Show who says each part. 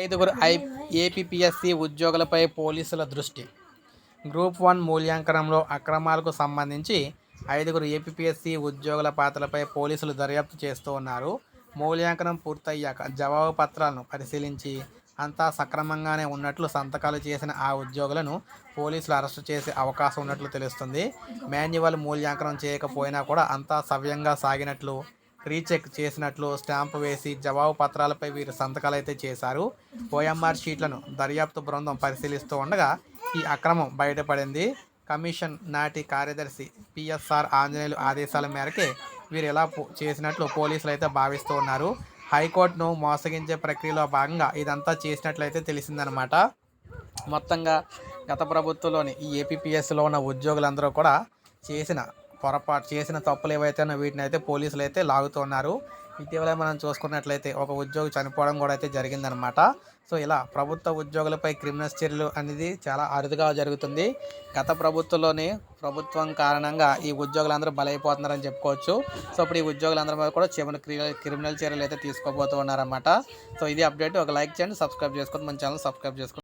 Speaker 1: ఐదుగురు I APPSC ఉద్యోగులపై పోలీసుల దృష్టి. గ్రూప్ వన్ మూల్యాంకనంలో అక్రమాలకు సంబంధించి ఐదుగురు ఏపీపీఎస్సీ ఉద్యోగుల పాత్రలపై పోలీసులు దర్యాప్తు చేస్తూ ఉన్నారు. మూల్యాంకనం పూర్తయ్యాక జవాబు పత్రాలను పరిశీలించి అంతా సక్రమంగానే ఉన్నట్లు సంతకాలు చేసిన ఆ ఉద్యోగులను పోలీసులు అరెస్టు చేసే అవకాశం ఉన్నట్లు తెలుస్తుంది. మాన్యువల్ మూల్యాంకనం చేయకపోయినా కూడా అంతా సవ్యంగా సాగినట్లు రీచెక్ చేసినట్లు స్టాంపు వేసి జవాబు పత్రాలపై వీరు సంతకాలు అయితే చేశారు. ఓఎంఆర్ షీట్లను దర్యాప్తు బృందం పరిశీలిస్తూ ఉండగా ఈ అక్రమం బయటపడింది. కమిషన్ నాటి కార్యదర్శి పిఎస్ఆర్ ఆంజనేయులు ఆదేశాల మేరకే వీరు ఎలా పో- చేసినట్లు పోలీసులు అయితే భావిస్తూ ఉన్నారు. హైకోర్టును మోసగించే ప్రక్రియలో భాగంగా ఇదంతా చేసినట్లయితే తెలిసిందనమాట మొత్తంగా గత ప్రభుత్వంలోని ఈ ఏపీపీఎస్లో ఉన్న ఉద్యోగులందరూ కూడా చేసిన పొరపాటు చేసిన తప్పులు ఏవైతే వీటిని అయితే పోలీసులు అయితే లాగుతున్నారు. ఇటీవల మనం చూసుకున్నట్లయితే ఒక ఉద్యోగి చనిపోవడం కూడా అయితే జరిగిందనమాట. సో ఇలా ప్రభుత్వ ఉద్యోగులపై క్రిమినల్ చర్యలు అనేది చాలా అరుదుగా జరుగుతుంది. గత ప్రభుత్వంలోనే ప్రభుత్వం కారణంగా ఈ ఉద్యోగులందరూ బలైపోతున్నారని చెప్పుకోవచ్చు. సో ఇప్పుడు ఈ ఉద్యోగులందరూ మీద కూడా చివరి క్రిమినల్ చర్యలు అయితే తీసుకోబోతూ ఉన్నారన్నమాట సో ఇది అప్డేట్. ఒక లైక్ చేయండి సబ్స్క్రైబ్ చేసుకోండి మన ఛానల్ సబ్స్క్రైబ్ చేసుకోండి.